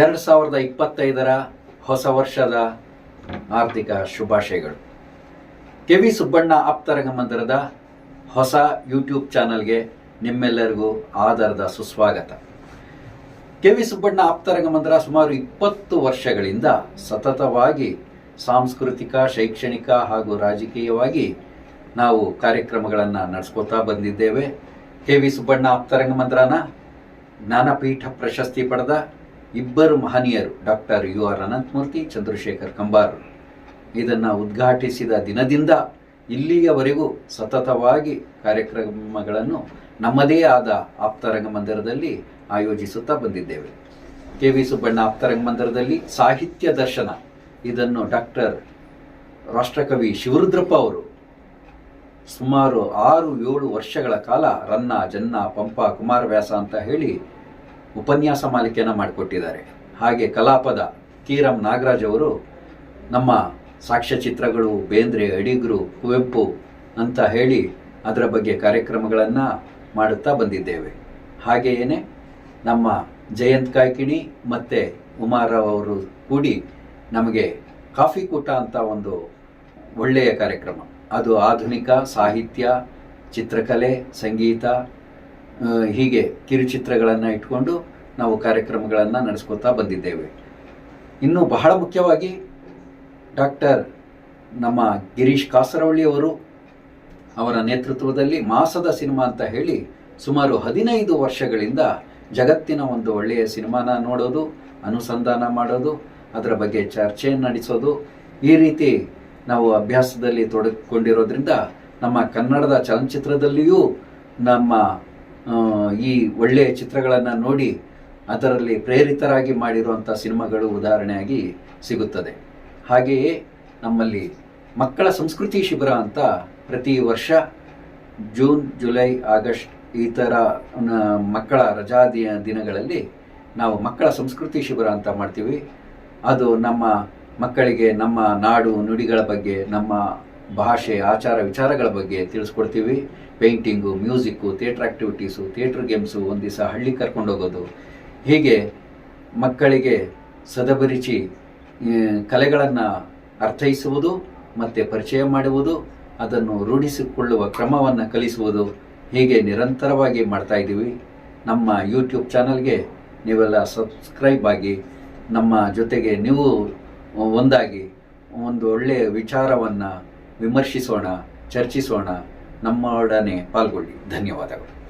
ಎರಡು ಸಾವಿರದ ಇಪ್ಪತ್ತೈದರ ಹೊಸ ವರ್ಷದ ಆರ್ಥಿಕ ಶುಭಾಶಯಗಳು. ಕೆ ವಿ ಸುಬ್ಬಣ್ಣ ಆಪ್ತರಂಗ ಮಂದಿರದ ಹೊಸ ಯೂಟ್ಯೂಬ್ ಚಾನಲ್ಗೆ ನಿಮ್ಮೆಲ್ಲರಿಗೂ ಆಧಾರದ ಸುಸ್ವಾಗತ. ಕೆ ವಿ ಸುಬ್ಬಣ್ಣ ಆಪ್ತರಂಗ ಮಂದಿರ ಸುಮಾರು ಇಪ್ಪತ್ತು ವರ್ಷಗಳಿಂದ ಸತತವಾಗಿ ಸಾಂಸ್ಕೃತಿಕ, ಶೈಕ್ಷಣಿಕ ಹಾಗೂ ರಾಜಕೀಯವಾಗಿ ನಾವು ಕಾರ್ಯಕ್ರಮಗಳನ್ನು ನಡೆಸ್ಕೋತಾ ಬಂದಿದ್ದೇವೆ. ಕೆ ವಿ ಸುಬ್ಬಣ್ಣ ಆಪ್ತರಂಗ ಮಂದಿರನ ಜ್ಞಾನಪೀಠ ಪ್ರಶಸ್ತಿ ಪಡೆದ ಇಬ್ಬರು ಮಹನೀಯರು doctor U R Ananthamurthy, Chandrashekhar Kambar. ಇದನ್ನು ಉದ್ಘಾಟಿಸಿದ ದಿನದಿಂದ ಇಲ್ಲಿಯವರೆಗೂ ಸತತವಾಗಿ ಕಾರ್ಯಕ್ರಮಗಳನ್ನು ನಮ್ಮದೇ ಆದ ಆಪ್ತರಂಗ ಮಂದಿರದಲ್ಲಿ ಆಯೋಜಿಸುತ್ತಾ ಬಂದಿದ್ದೇವೆ. ಕೆ ವಿ ಸುಬ್ಬಣ್ಣ ಆಪ್ತರಂಗ ಮಂದಿರದಲ್ಲಿ ಸಾಹಿತ್ಯ ದರ್ಶನ, ಇದನ್ನು ಡಾಕ್ಟರ್ ರಾಷ್ಟ್ರಕವಿ ಶಿವರುದ್ರಪ್ಪ ಅವರು ಸುಮಾರು ಆರು ಏಳು ವರ್ಷಗಳ ಕಾಲ ರನ್ನ, ಜನ್ನ, ಪಂಪ, ಕುಮಾರವ್ಯಾಸ ಅಂತ ಹೇಳಿ ಉಪನ್ಯಾಸ ಮಾಲಿಕೆಯನ್ನು ಮಾಡಿಕೊಟ್ಟಿದ್ದಾರೆ. ಹಾಗೆ ಕಲಾಪದ ಕೀರಂ ನಾಗರಾಜ್ ಅವರು ನಮ್ಮ ಸಾಕ್ಷ್ಯಚಿತ್ರಗಳು ಬೇಂದ್ರೆ, ಅಡಿಗರು, ಕುವೆಂಪು ಅಂತ ಹೇಳಿ ಅದರ ಬಗ್ಗೆ ಕಾರ್ಯಕ್ರಮಗಳನ್ನು ಮಾಡುತ್ತಾ ಬಂದಿದ್ದೇವೆ. ಹಾಗೆಯೇ ನಮ್ಮ ಜಯಂತ್ ಕಾಯ್ಕಿಣಿ ಮತ್ತು ಉಮಾರಾವ್ ಅವರು ಕೂಡಿ ನಮಗೆ ಕಾಫಿ ಕೂಟ ಅಂತ ಒಂದು ಒಳ್ಳೆಯ ಕಾರ್ಯಕ್ರಮ. ಅದು ಆಧುನಿಕ ಸಾಹಿತ್ಯ, ಚಿತ್ರಕಲೆ, ಸಂಗೀತ ಹೀಗೆ ಕಿರುಚಿತ್ರಗಳನ್ನು ಇಟ್ಕೊಂಡು ನಾವು ಕಾರ್ಯಕ್ರಮಗಳನ್ನು ನಡೆಸ್ಕೊತಾ ಬಂದಿದ್ದೇವೆ. ಇನ್ನು ಬಹಳ ಮುಖ್ಯವಾಗಿ ಡಾಕ್ಟರ್ ನಮ್ಮ ಗಿರೀಶ್ ಕಾಸರವಳ್ಳಿಯವರು ಅವರ ನೇತೃತ್ವದಲ್ಲಿ ಮಾಸದ ಸಿನಿಮಾ ಅಂತ ಹೇಳಿ ಸುಮಾರು ಹದಿನೈದು ವರ್ಷಗಳಿಂದ ಜಗತ್ತಿನ ಒಂದು ಒಳ್ಳೆಯ ಸಿನಿಮಾನ ನೋಡೋದು, ಅನುಸಂಧಾನ ಮಾಡೋದು, ಅದರ ಬಗ್ಗೆ ಚರ್ಚೆ ನಡೆಸೋದು, ಈ ರೀತಿ ನಾವು ಅಭ್ಯಾಸದಲ್ಲಿ ತೊಡಗಿಕೊಂಡಿರೋದ್ರಿಂದ ನಮ್ಮ ಕನ್ನಡದ ಚಲನಚಿತ್ರದಲ್ಲಿಯೂ ನಮ್ಮ ಈ ಒಳ್ಳೆಯ ಚಿತ್ರಗಳನ್ನು ನೋಡಿ ಅದರಲ್ಲಿ ಪ್ರೇರಿತರಾಗಿ ಮಾಡಿರುವಂಥ ಸಿನಿಮಾಗಳು ಉದಾಹರಣೆಯಾಗಿ ಸಿಗುತ್ತದೆ. ಹಾಗೆಯೇ ನಮ್ಮಲ್ಲಿ ಮಕ್ಕಳ ಸಂಸ್ಕೃತಿ ಶಿಬಿರ ಅಂತ ಪ್ರತಿ ವರ್ಷ ಜೂನ್, ಜುಲೈ, ಆಗಸ್ಟ್ ಈ ಥರ ಮಕ್ಕಳ ರಜಾದಿನ ದಿನಗಳಲ್ಲಿ ನಾವು ಮಕ್ಕಳ ಸಂಸ್ಕೃತಿ ಶಿಬಿರ ಅಂತ ಮಾಡ್ತೀವಿ. ಅದು ನಮ್ಮ ಮಕ್ಕಳಿಗೆ ನಮ್ಮ ನಾಡು ನುಡಿಗಳ ಬಗ್ಗೆ, ನಮ್ಮ ಭಾಷೆ ಆಚಾರ ವಿಚಾರಗಳ ಬಗ್ಗೆ ತಿಳಿಸ್ಕೊಡ್ತೀವಿ. Painting, music, theatre activities theatre games ಒಂದು ದಿವಸ ಹಳ್ಳಿ ಕರ್ಕೊಂಡೋಗೋದು ಹೀಗೆ ಮಕ್ಕಳಿಗೆ ಸದಬರಿಚಿ ಕಲೆಗಳನ್ನು ಅರ್ಥೈಸುವುದು, ಮತ್ತು ಪರಿಚಯ ಮಾಡುವುದು, ಅದನ್ನು ರೂಢಿಸಿಕೊಳ್ಳುವ ಕ್ರಮವನ್ನು ಕಲಿಸುವುದು ಹೀಗೆ ನಿರಂತರವಾಗಿ ಮಾಡ್ತಾ ಇದ್ದೀವಿ. ನಮ್ಮ ಯೂಟ್ಯೂಬ್ ಚಾನಲ್ಗೆ ನೀವೆಲ್ಲ ಸಬ್ಸ್ಕ್ರೈಬ್ ಆಗಿ, ನಮ್ಮ ಜೊತೆಗೆ ನೀವು ಒಂದಾಗಿ ಒಂದು ಒಳ್ಳೆಯ ವಿಚಾರವನ್ನು ವಿಮರ್ಶಿಸೋಣ ಚರ್ಚಿಸೋಣ. ನಮ್ಮೊಡನೆ ಪಾಲ್ಗೊಳ್ಳಿ. ಧನ್ಯವಾದಗಳು.